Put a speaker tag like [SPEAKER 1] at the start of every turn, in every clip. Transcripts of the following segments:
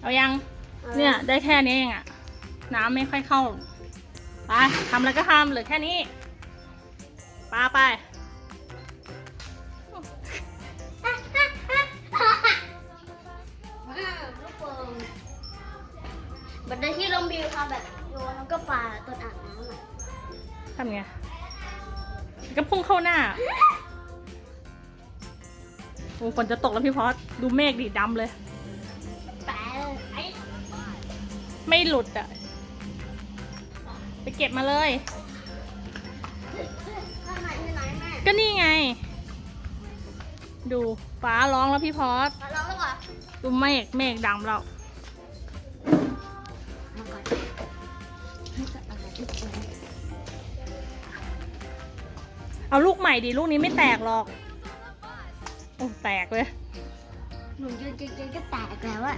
[SPEAKER 1] เอายัง เนี่ย ได้แค่นี้เองอะน้ำไม่ค่อยเข้า ไปทำอะไรก็ทำเหลือแค่นี้ปาไป
[SPEAKER 2] ลูกโป่งบันไดที่ลงบิวทำแบบโยนแล้วก็ปาต้นอ่างน้ำอะ
[SPEAKER 1] ทำไงก็พุ่งเข้าหน้า โอ้ฝนจะตกแล้วพี่พอสดูเมฆดิดำเลย
[SPEAKER 2] แปะไอ้
[SPEAKER 1] ไม่หลุดอะไปเก็บมาเลย
[SPEAKER 2] ข้างในที่ไหนแม่
[SPEAKER 1] ก็นี่ไง ดูฟ้าร้องแล้วพี่พอส
[SPEAKER 2] มาลองแล้วก่อน
[SPEAKER 1] ดูเมฆเมฆดำแล้ว
[SPEAKER 2] มาก่อนให้กับอะไรที่โป่ง
[SPEAKER 1] เอาลูกใหม่ดิลูกนี้ไม่แตกหรอก โอ้แตกเลย
[SPEAKER 2] หนูยืนเจ๊ๆก็แตกแล้วอะ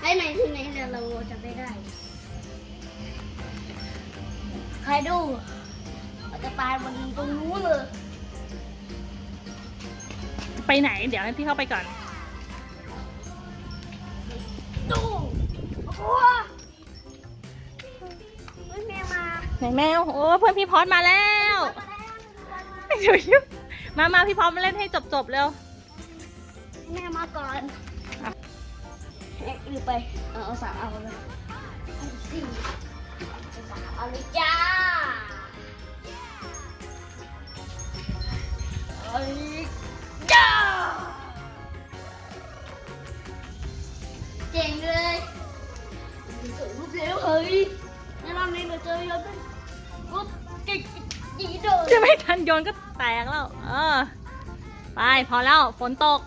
[SPEAKER 2] ไอ้ไหนที่ไหนเนี่ยเราจะไม่ได้ใครดูเราจะตายบนตรงนู้นเลย
[SPEAKER 1] ไปไหน เดี๋ยวให้พี่เข้าไปก่อน
[SPEAKER 2] ดูโอ้โหเฮ้ยแม่มา
[SPEAKER 1] ไหนแมว โอ้เพื่อนพี่พอสมาแล้ว
[SPEAKER 2] มาแล้ว
[SPEAKER 1] เดี๋ยวยุบ มามาพี่พอสมาเล่นให้จบจบๆเร็ว
[SPEAKER 2] แม่มาก่อน
[SPEAKER 1] อะ
[SPEAKER 2] เอ๊ะลืมไป เอาเอาสามเอาเลยเอาสี่เอาสามเอาเลยจ้าเอาเลยจ้าเจ๋งเลยส่งรูปเร็วเฮ้ยแนะนำในหนูเจอยนเป็นปุ๊บกิ๊กดีโดน
[SPEAKER 1] จะไม่ทันโยนก็แตกแล้ว เออ ไปพอแล้วฝนตก